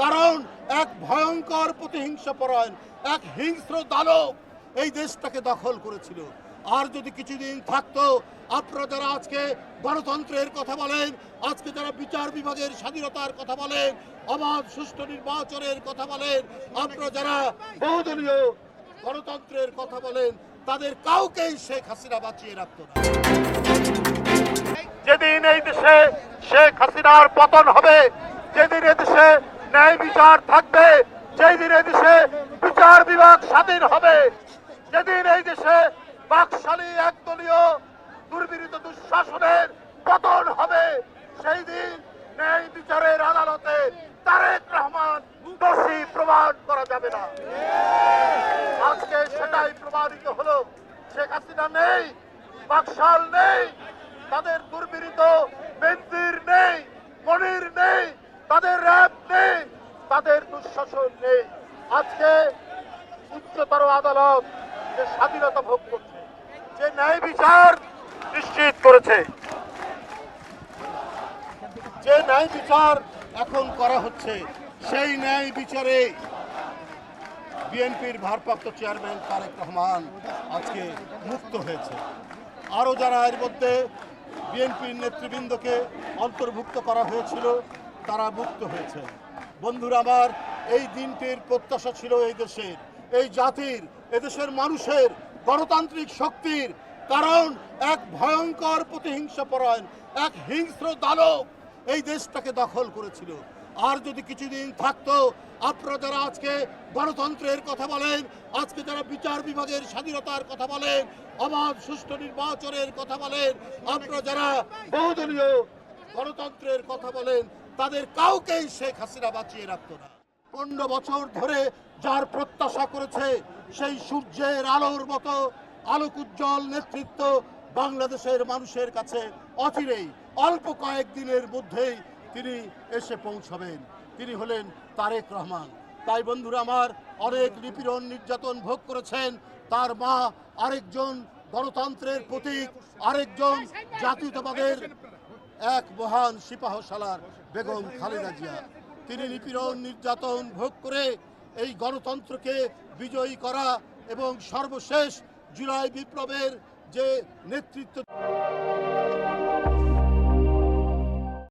কারণ এক ভয়ঙ্কর প্রতিহিংসা পরায়ণ, এক হিংস্র দানব এই দেশটাকে দখল করেছিল। আর যদি কিছুদিন থাকতো, আপনারা যারা আজকে গণতন্ত্রের কথা বলেন, আজকে যারা বিচার বিভাগের স্বাধীনতার কথা বলেন, অবাধ সুষ্ঠু নির্বাচনের কথা বলেন, আপনারা যারা বহুদলীয় গণতন্ত্রের কথা বলেন, তাদের কাউকেই শেখ হাসিনা বাঁচিয়ে রাখত না। যেদিন এই দেশে শেখ হাসিনার পতন হবে, যেদিন এই দেশে ন্যায় বিচার থাকবে। যেই দিন এই দেশে বিচার বিভাগ স্বাধীন হবে, যেদিন এই দেশে বাকশালী একদলীয় দুর্বিনীত দুঃশাসনের পতন হবে, সেই দিন ন্যায় বিচারের আদালতে তারেক রহমান দোষী প্রমাণ করা যাবে না। আজকে সেটাই প্রমাণিত হলো, শেখ হাসিনা নেই, বাকশাল নেই, তাদের দুর্বিনীত বেন্দির নেই মনির নেই তাদের র্যাব নেই তাদের দুঃশাসন নেই। আজকে উচ্চতর আদালত যে স্বাধীনতা ভোগ করছে, যে ন্যায় বিচার নিশ্চিত করেছে। যে ন্যায় বিচার এখন করা হচ্ছে, সেই ন্যায় বিচারে বিএনপির ভারপ্রাপ্ত চেয়ারম্যান তারেক রহমান আজকে মুক্ত হয়েছে। আরও যারা এর মধ্যে বিএনপির নেতৃবৃন্দকে অন্তর্ভুক্ত করা হয়েছিল, তারা মুক্ত হয়েছে। বন্ধুরা আমার, এই দিনটির প্রত্যাশা ছিল এই দেশের, এই জাতির, এদেশের মানুষের গণতান্ত্রিক শক্তির, কারণ এক ভয়ঙ্কর প্রতিহিংসা পরায়ণ এক হিংস্র দানব এই দেশটাকে দখল করেছিল। আর যদি কিছুদিন থাকতো, আপনারা যারা আজকে গণতন্ত্রের কথা বলেন, আজকে যারা বিচার বিভাগের স্বাধীনতার কথা বলেন, অবাধ সুষ্ঠু নির্বাচনের কথা বলেন, আপনারা যারা বহুদলীয় গণতন্ত্রের কথা বলেন তাদের কাউকেই শেখ হাসিনা বাঁচিয়ে রাখতো না। পনেরো বছর ধরে যার প্রত্যাশা করেছে সেই সূর্যের আলোর মতো আলোক উজ্জ্বল নেতৃত্ব বাংলাদেশের মানুষের কাছে অচিরেই, অল্প কয়েকদিনের মধ্যেই তিনি এসে পৌঁছাবেন। তিনি হলেন তারেক রহমান। তাই বন্ধুরা, আমার অনেক নিপীড়ন নির্যাতন ভোগ করেছেন। তার মা আরেকজন গণতন্ত্রের প্রতীক, আরেকজন জাতীয়তাবাদের এক মহান সিপাহশালার বেগম খালেদা জিয়া। তিনি নিপীড়ন, নির্যাতন ভোগ করে এই গণতন্ত্রকে বিজয়ী করা এবং সর্বশেষ জুলাই বিপ্লবের যে নেতৃত্ব